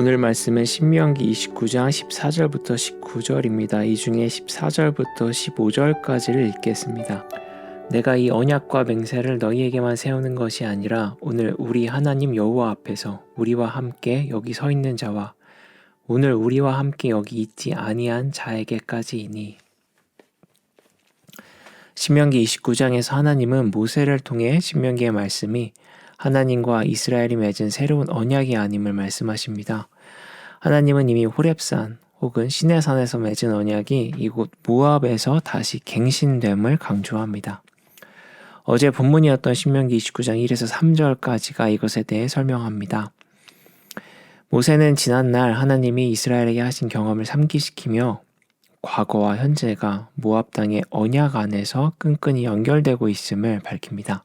오늘 말씀은 신명기 29장 14절부터 19절입니다. 이 중에 14절부터 15절까지를 읽겠습니다. 내가 이 언약과 맹세를 너희에게만 세우는 것이 아니라 오늘 우리 하나님 여호와 앞에서 우리와 함께 여기 서 있는 자와 오늘 우리와 함께 여기 있지 아니한 자에게까지이니 신명기 29장에서 하나님은 모세를 통해 신명기의 말씀이 하나님과 이스라엘이 맺은 새로운 언약이 아님을 말씀하십니다. 하나님은 이미 호렙산 혹은 시내산에서 맺은 언약이 이곳 모압에서 다시 갱신됨을 강조합니다. 어제 본문이었던 신명기 29장 1에서 3절까지가 이것에 대해 설명합니다. 모세는 지난날 하나님이 이스라엘에게 하신 경험을 상기시키며 과거와 현재가 모압 땅의 언약 안에서 끈끈이 연결되고 있음을 밝힙니다.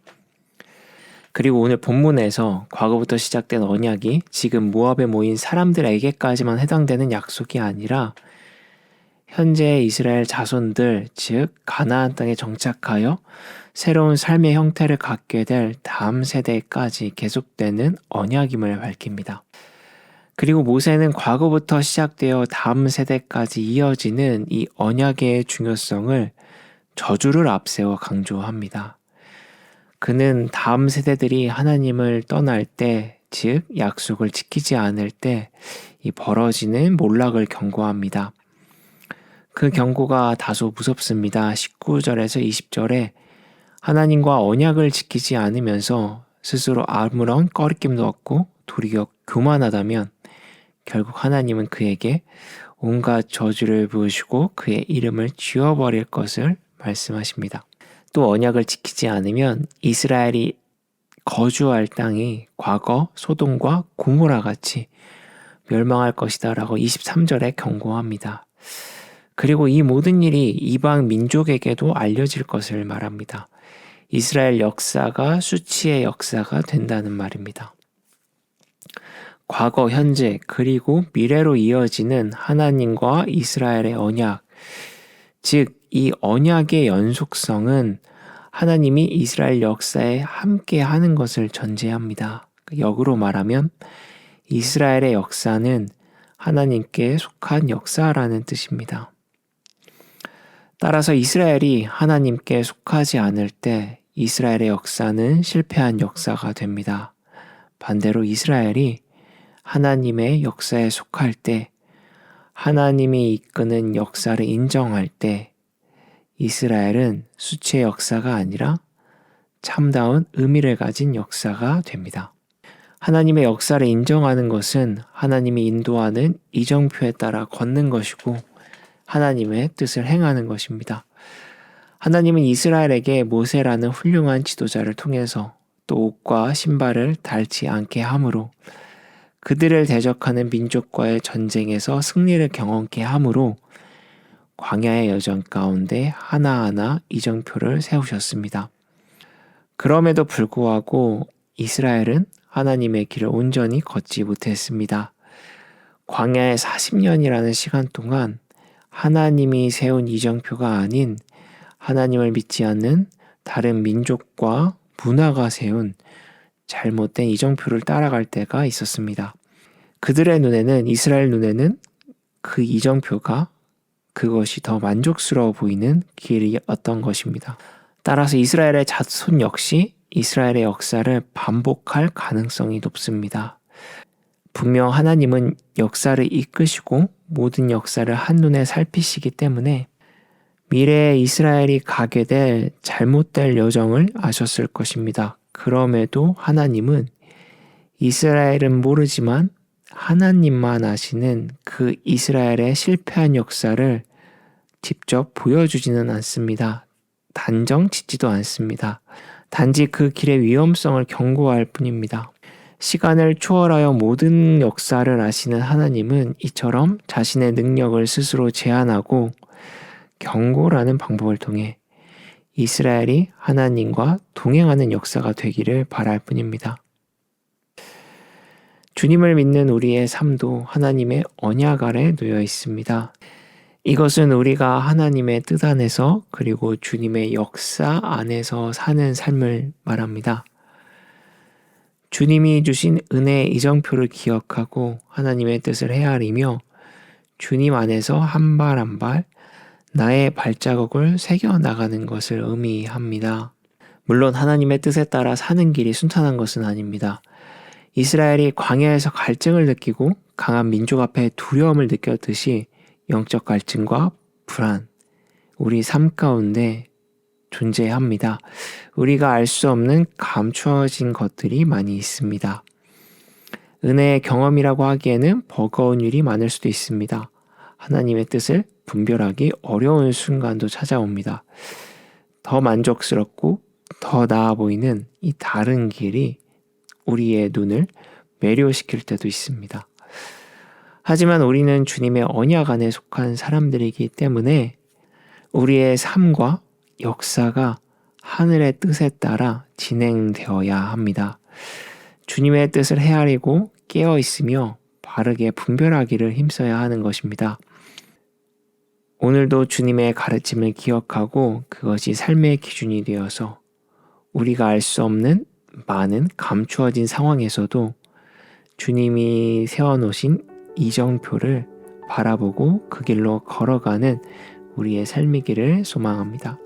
그리고 오늘 본문에서 과거부터 시작된 언약이 지금 모압에 모인 사람들에게까지만 해당되는 약속이 아니라 현재 이스라엘 자손들, 즉 가나안 땅에 정착하여 새로운 삶의 형태를 갖게 될 다음 세대까지 계속되는 언약임을 밝힙니다. 그리고 모세는 과거부터 시작되어 다음 세대까지 이어지는 이 언약의 중요성을 저주를 앞세워 강조합니다. 그는 다음 세대들이 하나님을 떠날 때, 즉 약속을 지키지 않을 때 이 벌어지는 몰락을 경고합니다. 그 경고가 다소 무섭습니다. 19절에서 20절에 하나님과 언약을 지키지 않으면서 스스로 아무런 꺼리낌도 없고 도리어 교만하다면 결국 하나님은 그에게 온갖 저주를 부으시고 그의 이름을 지워버릴 것을 말씀하십니다. 또 언약을 지키지 않으면 이스라엘이 거주할 땅이 과거 소돔과 고모라 같이 멸망할 것이다라고 23절에 경고합니다. 그리고 이 모든 일이 이방 민족에게도 알려질 것을 말합니다. 이스라엘 역사가 수치의 역사가 된다는 말입니다. 과거, 현재, 그리고 미래로 이어지는 하나님과 이스라엘의 언약, 즉, 이 언약의 연속성은 하나님이 이스라엘 역사에 함께 하는 것을 전제합니다. 역으로 말하면 이스라엘의 역사는 하나님께 속한 역사라는 뜻입니다. 따라서 이스라엘이 하나님께 속하지 않을 때 이스라엘의 역사는 실패한 역사가 됩니다. 반대로 이스라엘이 하나님의 역사에 속할 때 하나님이 이끄는 역사를 인정할 때 이스라엘은 수치의 역사가 아니라 참다운 의미를 가진 역사가 됩니다. 하나님의 역사를 인정하는 것은 하나님이 인도하는 이정표에 따라 걷는 것이고 하나님의 뜻을 행하는 것입니다. 하나님은 이스라엘에게 모세라는 훌륭한 지도자를 통해서 또 옷과 신발을 닳지 않게 함으로 그들을 대적하는 민족과의 전쟁에서 승리를 경험케 함으로 광야의 여정 가운데 하나하나 이정표를 세우셨습니다. 그럼에도 불구하고 이스라엘은 하나님의 길을 온전히 걷지 못했습니다. 광야의 40년이라는 시간 동안 하나님이 세운 이정표가 아닌 하나님을 믿지 않는 다른 민족과 문화가 세운 잘못된 이정표를 따라갈 때가 있었습니다. 그들의 눈에는 이스라엘 눈에는 그 이정표가 그것이 더 만족스러워 보이는 길이었던 것입니다. 따라서 이스라엘의 자손 역시 이스라엘의 역사를 반복할 가능성이 높습니다. 분명 하나님은 역사를 이끄시고 모든 역사를 한눈에 살피시기 때문에 미래에 이스라엘이 가게 될 잘못될 여정을 아셨을 것입니다. 그럼에도 하나님은 이스라엘은 모르지만 하나님만 아시는 그 이스라엘의 실패한 역사를 직접 보여주지는 않습니다. 단정 짓지도 않습니다. 단지 그 길의 위험성을 경고할 뿐입니다. 시간을 초월하여 모든 역사를 아시는 하나님은 이처럼 자신의 능력을 스스로 제한하고 경고라는 방법을 통해 이스라엘이 하나님과 동행하는 역사가 되기를 바랄 뿐입니다. 주님을 믿는 우리의 삶도 하나님의 언약 아래 놓여 있습니다. 이것은 우리가 하나님의 뜻 안에서 그리고 주님의 역사 안에서 사는 삶을 말합니다. 주님이 주신 은혜의 이정표를 기억하고 하나님의 뜻을 헤아리며 주님 안에서 한 발 한 발 나의 발자국을 새겨 나가는 것을 의미합니다. 물론 하나님의 뜻에 따라 사는 길이 순탄한 것은 아닙니다. 이스라엘이 광야에서 갈증을 느끼고 강한 민족 앞에 두려움을 느꼈듯이 영적 갈증과 불안, 우리 삶 가운데 존재합니다. 우리가 알 수 없는 감추어진 것들이 많이 있습니다. 은혜의 경험이라고 하기에는 버거운 일이 많을 수도 있습니다. 하나님의 뜻을 분별하기 어려운 순간도 찾아옵니다. 더 만족스럽고 더 나아 보이는 이 다른 길이 우리의 눈을 매료시킬 때도 있습니다. 하지만 우리는 주님의 언약 안에 속한 사람들이기 때문에 우리의 삶과 역사가 하늘의 뜻에 따라 진행되어야 합니다. 주님의 뜻을 헤아리고 깨어 있으며 바르게 분별하기를 힘써야 하는 것입니다. 오늘도 주님의 가르침을 기억하고 그것이 삶의 기준이 되어서 우리가 알 수 없는 많은 감추어진 상황에서도 주님이 세워놓으신 이정표를 바라보고 그 길로 걸어가는 우리의 삶이기를 소망합니다.